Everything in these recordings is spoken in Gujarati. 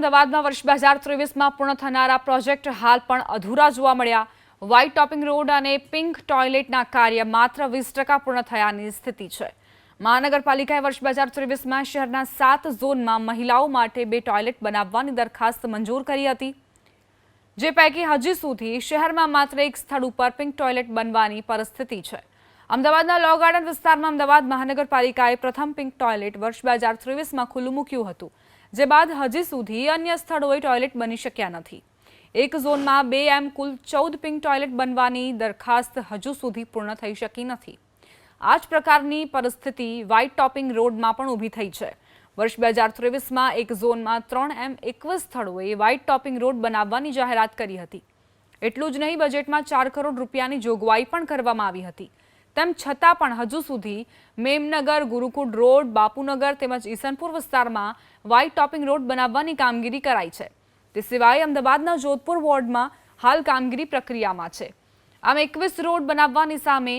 અમદાવાદમાં વર્ષ બે હજાર ત્રેવીસમાં પૂર્ણ થનારા પ્રોજેક્ટ હાલ પણ અધૂરા જોવા મળ્યા. વ્હાઇટ ટોપિંગ રોડ અને પિંક ટોયલેટના કાર્ય માત્ર વીસ ટકા પૂર્ણ થયાની સ્થિતિ છે. મહાનગરપાલિકાએ વર્ષ બે હજાર ત્રેવીસમાં શહેરના સાત ઝોનમાં મહિલાઓ માટે બે ટોયલેટ બનાવવાની દરખાસ્ત મંજૂર કરી હતી. જે પૈકી હજી સુધી શહેરમાં માત્ર એક સ્થળ ઉપર પિંક ટોયલેટ બનવાની પરિસ્થિતિ છે. અમદાવાદના લો ગાર્ડન વિસ્તારમાં અમદાવાદ મહાનગરપાલિકાએ પ્રથમ પિંક ટોયલેટ વર્ષ બે હજાર ત્રેવીસમાં ખુલ્લું મૂક્યું હતું. જે બાદ હજી સુધી અન્ય સ્થળોએ ટોયલેટ બની શક્યા નથી. એક ઝોનમાં બે એમ કુલ ચૌદ પિંક ટોયલેટ બનવાની દરખાસ્ત હજુ સુધી પૂર્ણ થઈ શકી નથી. આ જ પ્રકારની પરિસ્થિતિ વ્હાઇટ ટોપિંગ રોડમાં પણ ઊભી થઈ છે. વર્ષ બે હજાર ત્રેવીસમાં એક ઝોનમાં ત્રણ એમ એકવીસ સ્થળોએ વ્હાઇટ ટોપિંગ રોડ બનાવવાની જાહેરાત કરી હતી. એટલું જ નહીં, બજેટમાં ચાર કરોડ રૂપિયાની જોગવાઈ પણ કરવામાં આવી હતી. તેમ છતાં પણ હજુ સુધી મેમનગર ગુરુકુળ રોડ, બાપુનગર તેમજ ઈસનપુર વિસ્તારમાં વ્હાઇટ ટોપિંગ રોડ બનાવવાની કામગીરી કરાઈ છે. તે સિવાય અમદાવાદના જોધપુર વોર્ડમાં હાલ કામગીરી પ્રક્રિયામાં છે. આમ એકવીસ રોડ બનાવવાની સામે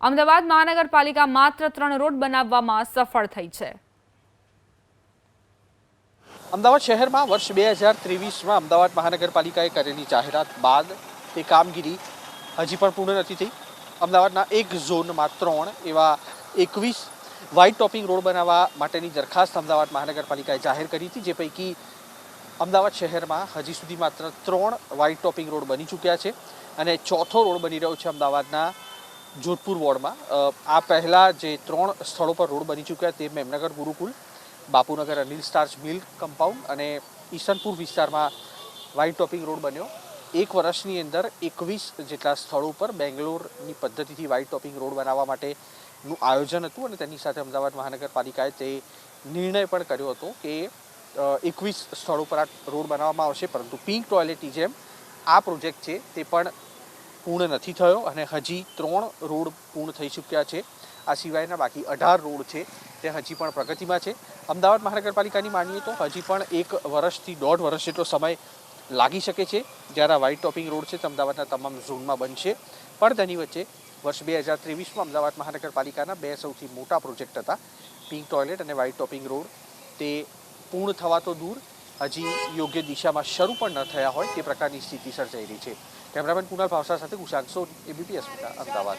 અમદાવાદ મહાનગરપાલિકા માત્ર ત્રણ રોડ બનાવવામાં સફળ થઈ છે. અમદાવાદ શહેરમાં વર્ષ બે હજાર ત્રેવીસમાં અમદાવાદ મહાનગરપાલિકાએ કરેલી જાહેરાત બાદ તે કામગીરી હજી પણ પૂર્ણ નથી થઈ. અમદાવાદના એક ઝોનમાં ત્રણ એવા એકવીસ વ્હાઇટ ટોપિંગ રોડ બનાવવા માટેની દરખાસ્ત અમદાવાદ મહાનગરપાલિકાએ જાહેર કરી હતી, જે પૈકી અમદાવાદ શહેરમાં હજી સુધી માત્ર ત્રણ વ્હાઇટ ટોપિંગ રોડ બની ચૂક્યા છે અને ચોથો રોડ બની રહ્યો છે અમદાવાદના જોધપુર વોર્ડમાં. આ પહેલાં જે ત્રણ સ્થળો પર રોડ બની ચૂક્યા તે Memnagar, Gurukul, Bapunagar, Anil starch mill compound અને ઈસનપુર વિસ્તારમાં વ્હાઇટ ટોપિંગ રોડ બન્યો. એક વર્ષની અંદર એકવીસ જેટલા સ્થળો પર બેંગ્લોરની પદ્ધતિથી વ્હાઇટ ટોપિંગ રોડ બનાવવા માટેનું આયોજન હતું અને તેની સાથે અમદાવાદ મહાનગરપાલિકાએ તે નિર્ણય પણ કર્યો હતો કે એકવીસ સ્થળો પર આ રોડ બનાવવામાં આવશે. પરંતુ પિંક ટોયલેટની જેમ આ પ્રોજેક્ટ છે તે પણ પૂર્ણ નથી થયો અને હજી ત્રણ રોડ પૂર્ણ થઈ ચૂક્યા છે. આ સિવાયના બાકી અઢાર રોડ છે તે હજી પણ પ્રગતિમાં છે. અમદાવાદ મહાનગરપાલિકાની માનીએ તો હજી પણ એક વર્ષથી દોઢ વર્ષ જેટલો સમય લાગી શકે છે. જ્યારે આ વ્હાઇટ ટોપિંગ રોડ છે તે અમદાવાદના તમામ ઝોનમાં બનશે. પણ તેની વચ્ચે વર્ષ બે હજાર ત્રેવીસમાં અમદાવાદ મહાનગરપાલિકાના બે સૌથી મોટા પ્રોજેક્ટ હતા. પિંક ટોયલેટ અને વ્હાઇટ ટોપિંગ રોડ તે પૂર્ણ થવા તો દૂર. હજી યોગ્ય દિશામાં શરૂ પણ ન થયા હોય તે પ્રકારની સ્થિતિ સર્જાઈ રહી છે. કેમેરામેન કુણાલ ભાવસા સાથે કુશાંક સોની એબીપી અસ્મિતા અમદાવાદ.